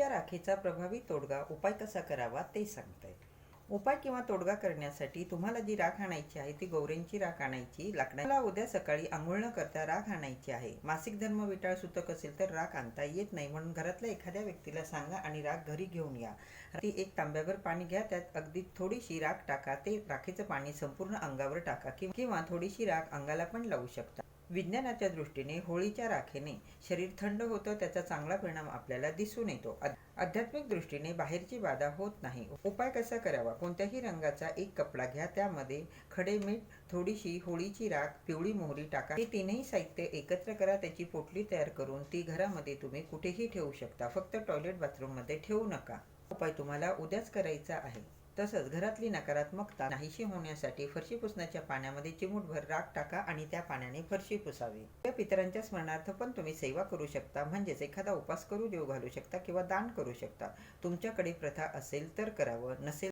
होळीच्या राखेचा प्रभावी तोडगा उपाय कसा करावा ते सांगताय. उपाय किंवा तोडगा करण्यासाठी तुम्हाला जी राख आणायची आहे ती गौऱ्यांची राख आणायची लाकडाला उद्या सकाळी आंघोळ न करता राख आणायची आहे. मासिक धर्म विटाळ सुतक असेल तर राख आणता येत नाही म्हणून घरातल्या एखाद्या व्यक्तीला सांगा आणि राख घरी घेऊन या. ती एक तांब्यावर पाणी घ्या त्यात अगदी थोडीशी राख टाका ते राखेचं पाणी संपूर्ण अंगावर टाका किंवा थोडीशी राख अंगाला पण लावू शकता. विज्ञानाच्या दृष्टीने होळीच्या राखेने शरीर थंड होतं त्याचा चांगला परिणाम आपल्याला दिसून येतो. आध्यात्मिक दृष्टीने बाहेरची बाधा होत नाही. उपाय कसा करावा? कोणत्याही रंगाचा एक कपडा घ्या त्यामध्ये खडे मीठ थोडीशी होळीची राख पिवळी मोहरी टाका. हे तीनही साहित्य एकत्र करा त्याची पोटली तयार करून ती घरामध्ये तुम्ही कुठेही ठेवू शकता. फक्त टॉयलेट बाथरूममध्ये ठेवू नका. उपाय तुम्हाला उद्याच करायचा आहे. तसंच घरातली नकारात्मकता नाहीशी होण्यासाठी फरशी पुसण्याच्या पाण्यामध्ये चिमूटभर राख टाका आणि त्या पाण्याने फरशी पुसावी. त्या पितरांच्या स्मरणार्थ पण तुम्ही सेवा करू शकता म्हणजेच एखादा उपास करू देऊ घालू शकता किंवा दान करू शकता. तुमच्याकडे प्रथा असेल तर करावं नसेल